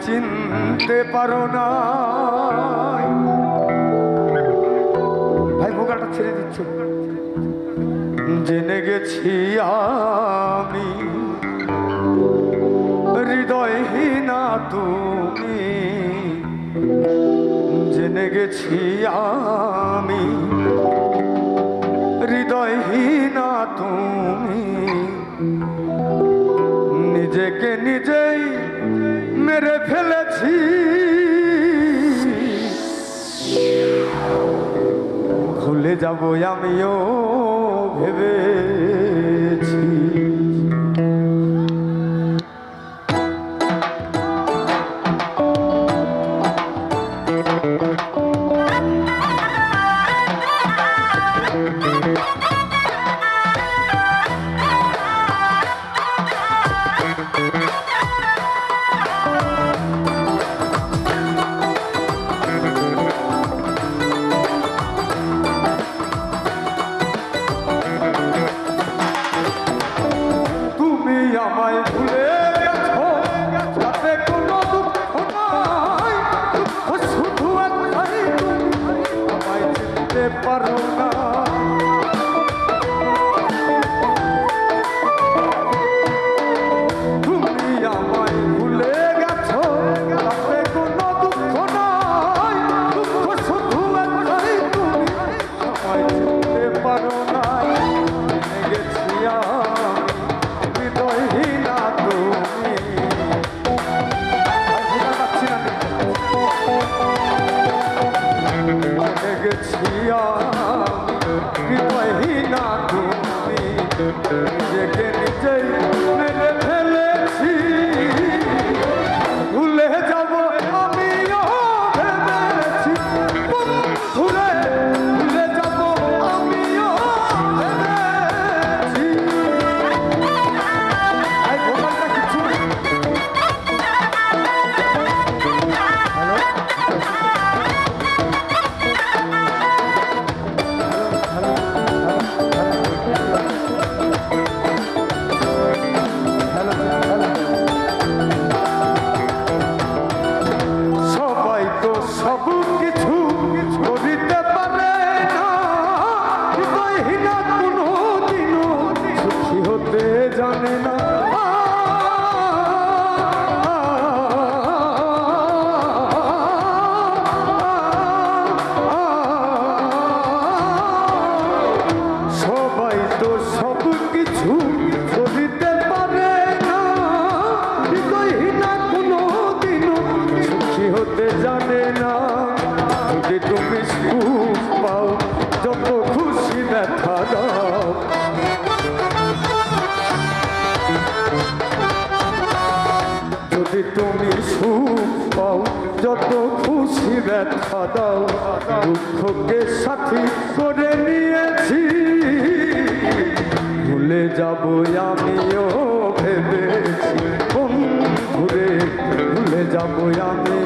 চিনতে পারো না ভাই, ভোগাটা ছেড়ে দিচ্ছ? জেনে গেছি আমি। হৃদয়হীনা তুমি। জেনে গেছি আমি। হৃদয়হীনা তুমি। নিজেকে নিজেই মেরে ফেলেছি। ভুলে যাব আমিও ভেবেছি না আমি। জেনে গেছি আমি হৃদয়হীনা তুমি নিজেকে হতে জানে না যত খুশি ব্যথা দাও, দুঃখকে সাথী করে নিয়েছি। ভুলে যাব আমিও ভেবেছি। ঘুরে ভুলে যাব আমিও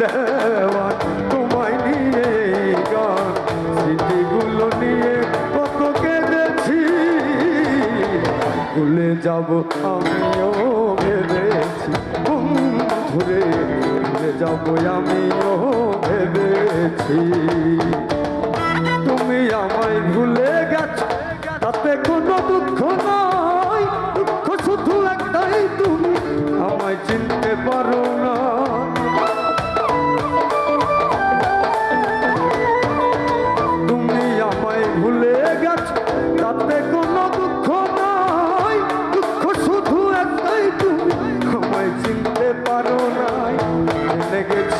দেওয়ান তোমায় নিয়ে গান, স্মৃতিগুলো নিয়ে কত কেঁদেছি। ভুলে যাব আমিও ভেবেছি ধরে ভুলে যাব আমিও ভেবেছি।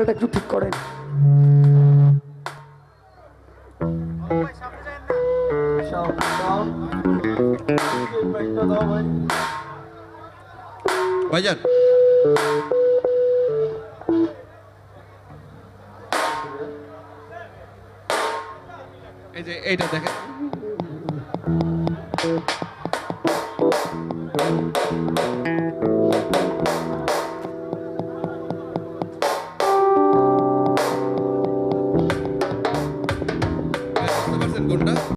ভাই একটু ঠিক করেন। ভাইজান। এই যে এইটা দেখেন।